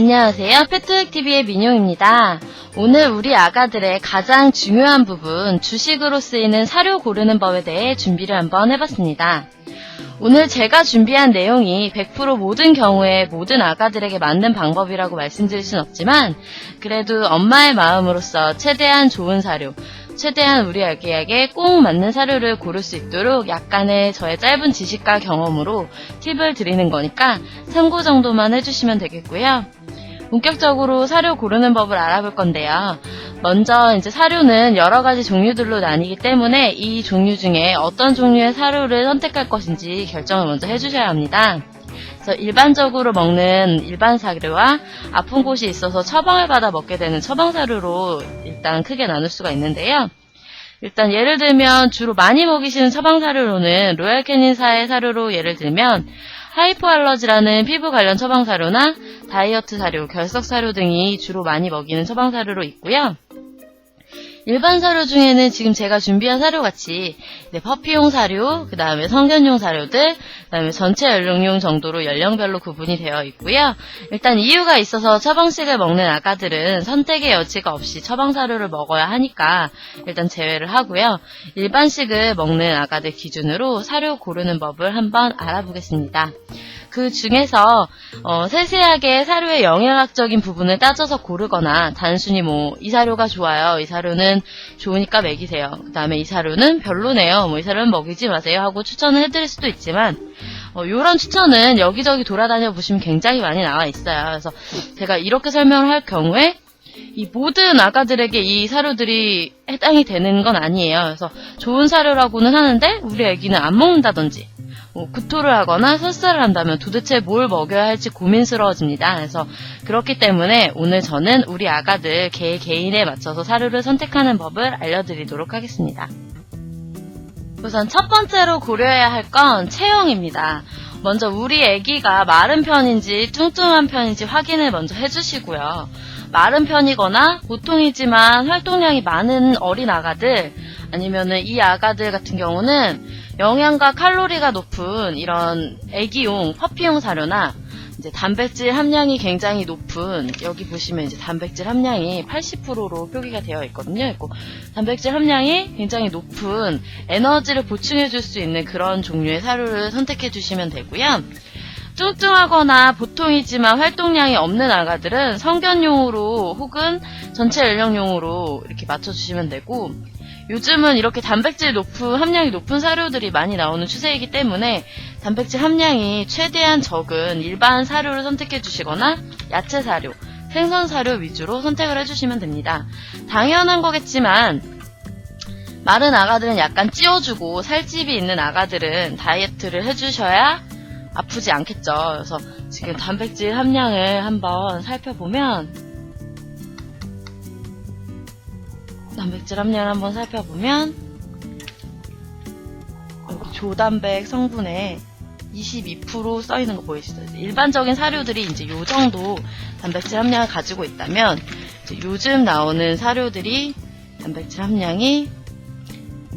안녕하세요. 페트랙TV의 민용입니다. 오늘 우리 아가들의 가장 중요한 부분, 주식으로 쓰이는 사료 고르는 법에 대해 준비를 한번 해봤습니다. 오늘 제가 준비한 내용이 100% 모든 경우에 모든 아가들에게 맞는 방법이라고 말씀드릴 순 없지만, 그래도 엄마의 마음으로서 최대한 좋은 사료, 최대한 우리 아기에게 꼭 맞는 사료를 고를 수 있도록 약간의 저의 짧은 지식과 경험으로 팁을 드리는 거니까 참고 정도만 해주시면 되겠고요. 본격적으로 사료 고르는 법을 알아볼 건데요. 먼저 이제 사료는 여러 가지 종류들로 나뉘기 때문에 이 종류 중에 어떤 종류의 사료를 선택할 것인지 결정을 먼저 해주셔야 합니다. 그래서 일반적으로 먹는 일반 사료와 아픈 곳이 있어서 처방을 받아 먹게 되는 처방 사료로 일단 크게 나눌 수가 있는데요. 일단 예를 들면 주로 많이 먹이시는 처방 사료로는 로얄 캐닌사의 사료로 예를 들면 하이퍼 알러지라는 피부 관련 처방 사료나 다이어트 사료, 결석 사료 등이 주로 많이 먹이는 처방 사료로 있고요. 일반 사료 중에는 지금 제가 준비한 사료 같이 네, 퍼피용 사료, 그 다음에 성견용 사료들, 그 다음에 전체 연령용 정도로 연령별로 구분이 되어 있고요. 일단 이유가 있어서 처방식을 먹는 아가들은 선택의 여지가 없이 처방 사료를 먹어야 하니까 일단 제외를 하고요. 일반식을 먹는 아가들 기준으로 사료 고르는 법을 한번 알아보겠습니다. 그 중에서 어, 세세하게 사료의 영양학적인 부분을 따져서 고르거나 단순히 뭐 이 사료가 좋아요, 이 사료는 좋으니까 먹이세요. 그 다음에 이 사료는 별로네요, 뭐 이 사료는 먹이지 마세요 하고 추천을 해드릴 수도 있지만 어, 이런 추천은 여기저기 돌아다녀 보시면 굉장히 많이 나와 있어요. 그래서 제가 이렇게 설명을 할 경우에 이 모든 아가들에게 이 사료들이 해당이 되는 건 아니에요. 그래서 좋은 사료라고는 하는데 우리 애기는 안 먹는다든지 뭐 구토를 하거나 설사를 한다면 도대체 뭘 먹여야 할지 고민스러워집니다. 그래서 그렇기 때문에 오늘 저는 우리 아가들 개 개인에 맞춰서 사료를 선택하는 법을 알려드리도록 하겠습니다. 우선 첫 번째로 고려해야 할 건 체형입니다. 먼저 우리 아기가 마른 편인지 뚱뚱한 편인지 확인을 먼저 해주시고요. 마른 편이거나 보통이지만 활동량이 많은 어린 아가들 아니면은 이 아가들 같은 경우는 영양과 칼로리가 높은 이런 애기용 퍼피용 사료나 이제 단백질 함량이 굉장히 높은 여기 보시면 이제 단백질 함량이 80%로 표기가 되어 있거든요. 있고 단백질 함량이 굉장히 높은 에너지를 보충해 줄 수 있는 그런 종류의 사료를 선택해 주시면 되고요. 뚱뚱하거나 보통이지만 활동량이 없는 아가들은 성견용으로 혹은 전체 연령용으로 이렇게 맞춰주시면 되고 요즘은 이렇게 단백질 높은 함량이 높은 사료들이 많이 나오는 추세이기 때문에 단백질 함량이 최대한 적은 일반 사료를 선택해 주시거나 야채 사료, 생선 사료 위주로 선택을 해주시면 됩니다. 당연한 거겠지만 마른 아가들은 약간 찌워주고 살집이 있는 아가들은 다이어트를 해주셔야 아프지 않겠죠. 그래서 지금 단백질 함량을 한번 살펴보면 단백질 함량을 한번 살펴보면 조단백 성분에 22% 써있는 거 보이시죠? 일반적인 사료들이 이제 요 정도 단백질 함량을 가지고 있다면 요즘 나오는 사료들이 단백질 함량이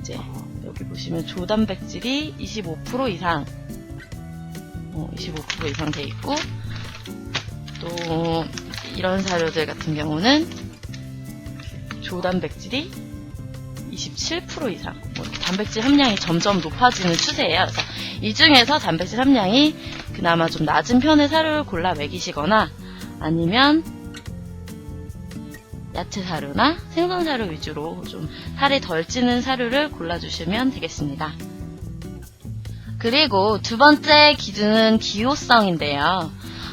이제 여기 보시면 조단백질이 25% 이상 어, 25% 이상 돼 있고 또 이런 사료들 같은 경우는 조단백질이 27% 이상 뭐 이렇게 단백질 함량이 점점 높아지는 추세예요. 그래서 이 중에서 단백질 함량이 그나마 좀 낮은 편의 사료를 골라 먹이시거나 아니면 야채 사료나 생선 사료 위주로 좀 살이 덜 찌는 사료를 골라주시면 되겠습니다. 그리고 두 번째 기준은 기호성인데요.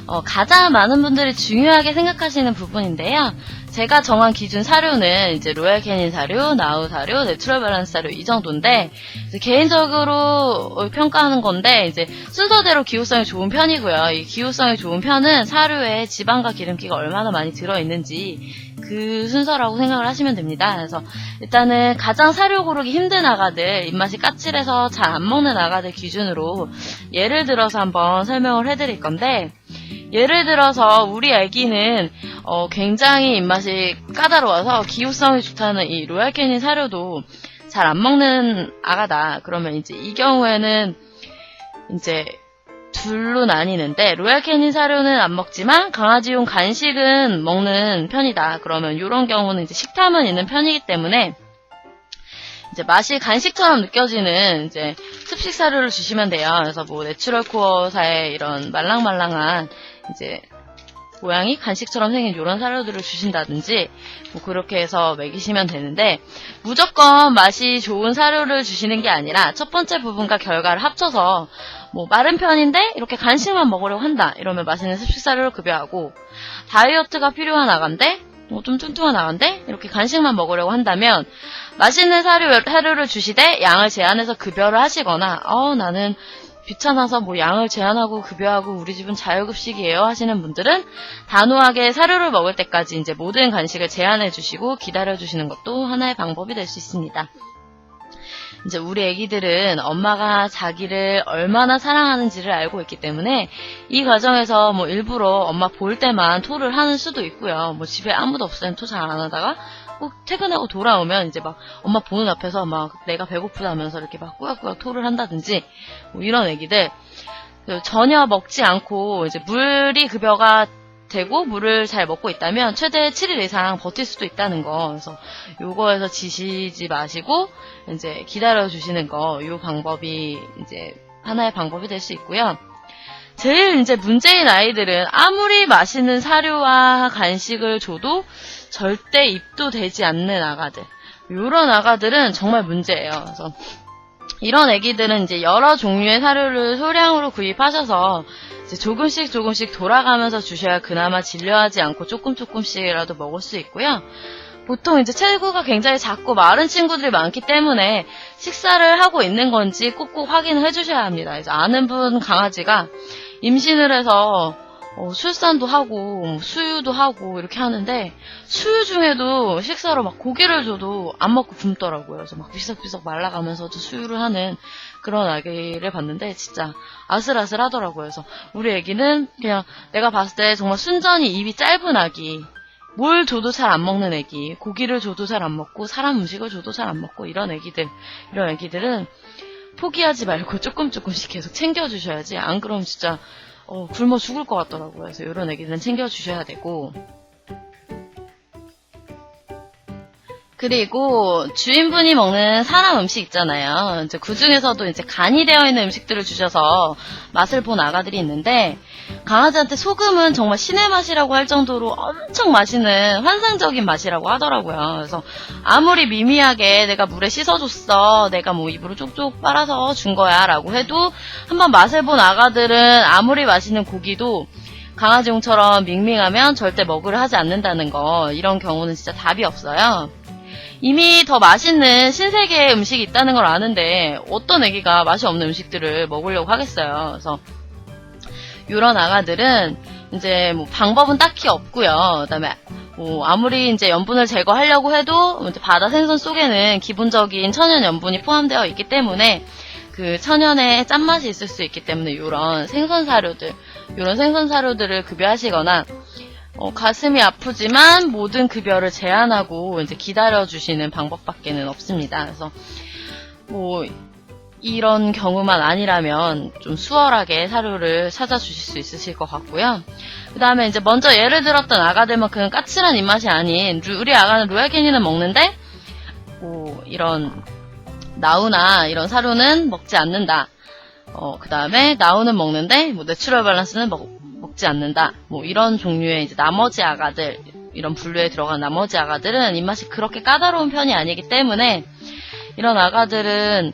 어, 가장 많은 분들이 중요하게 생각하시는 부분인데요. 제가 정한 기준 사료는 이제 로얄 캐닌 사료, 나우 사료, 내추럴 밸런스 사료 이 정도인데 개인적으로 평가하는 건데 이제 순서대로 기호성이 좋은 편이고요. 이 기호성이 좋은 편은 사료에 지방과 기름기가 얼마나 많이 들어 있는지 그 순서라고 생각을 하시면 됩니다. 그래서 일단은 가장 사료 고르기 힘든 아가들, 입맛이 까칠해서 잘 안 먹는 아가들 기준으로 예를 들어서 한번 설명을 해드릴 건데 예를 들어서 우리 아기는 어, 굉장히 입맛이 까다로워서 기호성이 좋다는 이 로얄 캐닌 사료도 잘 안 먹는 아가다. 그러면 이제 이 경우에는 이제 둘로 나뉘는데 로얄 캐닌 사료는 안 먹지만 강아지용 간식은 먹는 편이다. 그러면 이런 경우는 이제 식탐은 있는 편이기 때문에 이제 맛이 간식처럼 느껴지는 이제 습식 사료를 주시면 돼요. 그래서 뭐 내추럴 코어사의 이런 말랑말랑한 이제 모양이 간식처럼 생긴 이런 사료들을 주신다든지 뭐 그렇게 해서 먹이시면 되는데 무조건 맛이 좋은 사료를 주시는 게 아니라 첫 번째 부분과 결과를 합쳐서 뭐 마른 편인데 이렇게 간식만 먹으려고 한다 이러면 맛있는 습식 사료를 급여하고 다이어트가 필요한 아간데 뭐 좀 뚱뚱한 아간데 이렇게 간식만 먹으려고 한다면 맛있는 사료, 사료를 주시되 양을 제한해서 급여를 하시거나 어 나는 귀찮아서 뭐 양을 제한하고 급여하고 우리 집은 자유급식이에요 하시는 분들은 단호하게 사료를 먹을 때까지 이제 모든 간식을 제한해 주시고 기다려 주시는 것도 하나의 방법이 될 수 있습니다. 이제 우리 애기들은 엄마가 자기를 얼마나 사랑하는지를 알고 있기 때문에 이 과정에서 뭐 일부러 엄마 볼 때만 토를 하는 수도 있고요. 뭐 집에 아무도 땐토잘 안 하다가 꼭 퇴근하고 돌아오면 이제 막 엄마 보는 앞에서 막 내가 배고프다면서 이렇게 막 꾸역꾸역 토를 한다든지 뭐 이런 애기들 그 전혀 먹지 않고 이제 물이 급여가 되고 물을 잘 먹고 있다면 최대 7일 이상 버틸 수도 있다는 거. 그래서 요거에서 지시지 마시고 이제 기다려 주시는 거. 요 방법이 이제 하나의 방법이 될 수 있고요. 제일 이제 문제인 아이들은 아무리 맛있는 사료와 간식을 줘도 절대 입도 되지 않는 아가들. 요런 아가들은 정말 문제예요. 그래서 이런 애기들은 이제 여러 종류의 사료를 소량으로 구입하셔서 조금씩 조금씩 돌아가면서 주셔야 그나마 질려하지 않고 조금 조금씩이라도 먹을 수 있고요. 보통 이제 체구가 굉장히 작고 마른 친구들이 많기 때문에 식사를 하고 있는 건지 꼭꼭 확인을 해주셔야 합니다. 이제 아는 분 강아지가 임신을 해서 어, 출산도 하고 뭐 수유도 하고 이렇게 하는데 수유 중에도 식사로 막 고기를 줘도 안 먹고 굶더라고요. 그래서 막 비석비석 말라가면서도 수유를 하는 그런 아기를 봤는데 진짜 아슬아슬 하더라고요. 그래서 우리 아기는 그냥 내가 봤을 때 정말 순전히 입이 짧은 아기. 뭘 줘도 잘 안 먹는 애기, 고기를 줘도 잘 안 먹고 사람 음식을 줘도 잘 안 먹고 이런 애기들, 이런 애기들은 포기하지 말고 조금 조금씩 계속 챙겨주셔야지. 안 그러면 진짜 어, 굶어 죽을 것 같더라고요. 그래서 이런 애기들은 챙겨주셔야 되고. 그리고 주인분이 먹는 사람 음식 있잖아요. 이제 그 중에서도 이제 간이 되어 있는 음식들을 주셔서 맛을 본 아가들이 있는데 강아지한테 소금은 정말 신의 맛이라고 할 정도로 엄청 맛있는 환상적인 맛이라고 하더라고요. 그래서 아무리 미미하게 내가 물에 씻어줬어, 내가 뭐 입으로 쪽쪽 빨아서 준 거야라고 해도 한번 맛을 본 아가들은 아무리 맛있는 고기도 강아지용처럼 밍밍하면 절대 먹으려 하지 않는다는 거 이런 경우는 진짜 답이 없어요. 이미 더 맛있는 신세계의 음식이 있다는 걸 아는데 어떤 애기가 맛이 없는 음식들을 먹으려고 하겠어요. 그래서 이런 아가들은 이제 뭐 방법은 딱히 없고요. 그다음에 뭐 아무리 이제 염분을 제거하려고 해도 이제 바다 생선 속에는 기본적인 천연 염분이 포함되어 있기 때문에 그 천연의 짠맛이 있을 수 있기 때문에 이런 생선 사료들, 이런 생선 사료들을 급여하시거나 어, 가슴이 아프지만 모든 급여를 제한하고 이제 기다려주시는 방법밖에는 없습니다. 그래서 뭐 이런 경우만 아니라면 좀 수월하게 사료를 찾아주실 수 있으실 것 같고요. 그 다음에 이제 먼저 예를 들었던 아가들만큼 까칠한 입맛이 아닌 루- 우리 아가는 로얄캐니는 먹는데 뭐 이런 나우나 이런 사료는 먹지 않는다. 어, 그 다음에 나우는 먹는데 뭐 내추럴 밸런스는 먹, 먹지 않는다. 뭐 이런 종류의 이제 나머지 아가들 이런 분류에 들어간 나머지 아가들은 입맛이 그렇게 까다로운 편이 아니기 때문에 이런 아가들은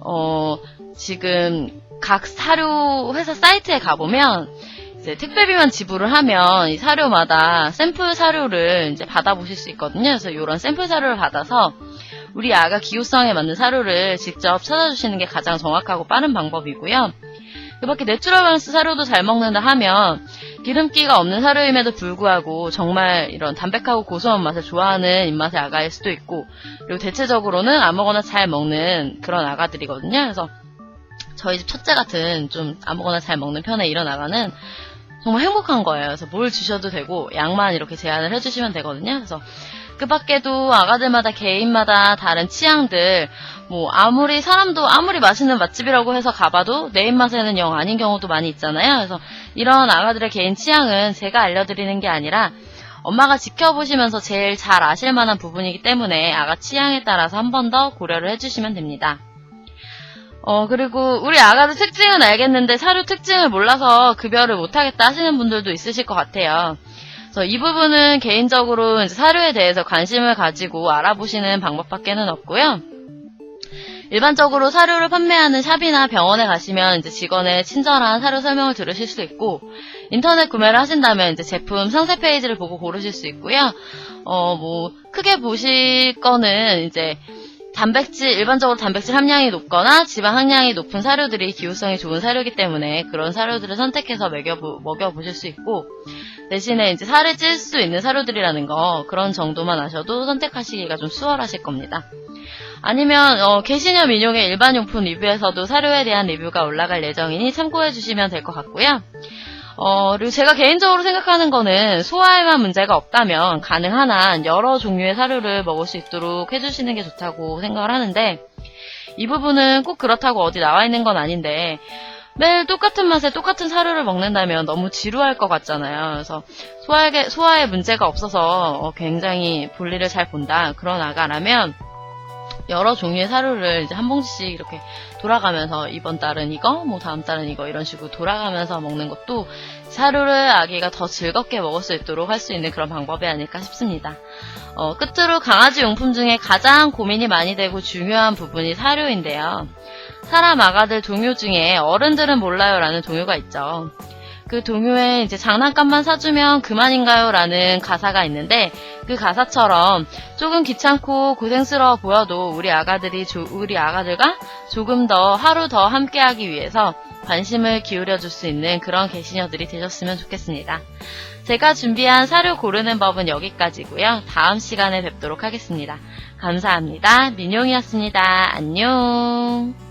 어 지금 각 사료 회사 사이트에 가보면 이제 택배비만 지불을 하면 이 사료마다 샘플 사료를 이제 받아보실 수 있거든요. 그래서 이런 샘플 사료를 받아서 우리 아가 기호성에 맞는 사료를 직접 찾아주시는 게 가장 정확하고 빠른 방법이고요. 그 밖에 내추럴 밸런스 사료도 잘 먹는다 하면 기름기가 없는 사료임에도 불구하고 정말 이런 담백하고 고소한 맛을 좋아하는 입맛의 아가일 수도 있고 그리고 대체적으로는 아무거나 잘 먹는 그런 아가들이거든요. 그래서 저희 집 첫째 같은 좀 아무거나 잘 먹는 편의 이런 아가는 정말 행복한 거예요. 그래서 뭘 주셔도 되고 양만 이렇게 제한을 해주시면 되거든요. 그래서 그 밖에도 아가들마다 개인마다 다른 취향들, 뭐, 아무리 사람도 아무리 맛있는 맛집이라고 해서 가봐도 내 입맛에는 영 아닌 경우도 많이 있잖아요. 그래서 이런 아가들의 개인 취향은 제가 알려드리는 게 아니라 엄마가 지켜보시면서 제일 잘 아실 만한 부분이기 때문에 아가 취향에 따라서 한 번 더 고려를 해주시면 됩니다. 어, 그리고 우리 아가들 특징은 알겠는데 사료 특징을 몰라서 급여를 못하겠다 하시는 분들도 있으실 것 같아요. 그래서 이 부분은 개인적으로 사료에 대해서 관심을 가지고 알아보시는 방법밖에는 없고요. 일반적으로 사료를 판매하는 샵이나 병원에 가시면 이제 직원의 친절한 사료 설명을 들으실 수 있고 인터넷 구매를 하신다면 이제 제품 상세 페이지를 보고 고르실 수 있고요. 어, 뭐 크게 보실 거는 이제 단백질, 일반적으로 단백질 함량이 높거나 지방 함량이 높은 사료들이 기호성이 좋은 사료이기 때문에 그런 사료들을 선택해서 먹여보, 먹여 보실 수 있고, 대신에 이제 살을 찔 수 있는 사료들이라는 거, 그런 정도만 아셔도 선택하시기가 좀 수월하실 겁니다. 아니면, 어, 개신형 인용의 일반 용품 리뷰에서도 사료에 대한 리뷰가 올라갈 예정이니 참고해 주시면 될 것 같고요. 어, 그리고 제가 개인적으로 생각하는 거는 소화에만 문제가 없다면 가능한 한 여러 종류의 사료를 먹을 수 있도록 해주시는 게 좋다고 생각을 하는데 이 부분은 꼭 그렇다고 어디 나와 있는 건 아닌데 매일 똑같은 맛에 똑같은 사료를 먹는다면 너무 지루할 것 같잖아요. 그래서 소화에, 소화에 문제가 없어서 어, 굉장히 볼일을 잘 본다. 그런 아가라면 여러 종류의 사료를 이제 한 봉지씩 이렇게 돌아가면서 이번 달은 이거, 뭐 다음 달은 이거 이런 식으로 돌아가면서 먹는 것도 사료를 아기가 더 즐겁게 먹을 수 있도록 할 수 있는 그런 방법이 아닐까 싶습니다. 어, 끝으로 강아지 용품 중에 가장 고민이 많이 되고 중요한 부분이 사료인데요. 사람 아가들 동요 중에 어른들은 몰라요라는 동요가 있죠. 그 동요에 이제 장난감만 사주면 그만인가요? 라는 가사가 있는데 그 가사처럼 조금 귀찮고 고생스러워 보여도 우리 아가들이 조- 우리 아가들과 조금 더 하루 더 함께하기 위해서 관심을 기울여 줄 수 있는 그런 개시녀들이 되셨으면 좋겠습니다. 제가 준비한 사료 고르는 법은 여기까지고요. 다음 시간에 뵙도록 하겠습니다. 감사합니다. 민용이었습니다. 안녕.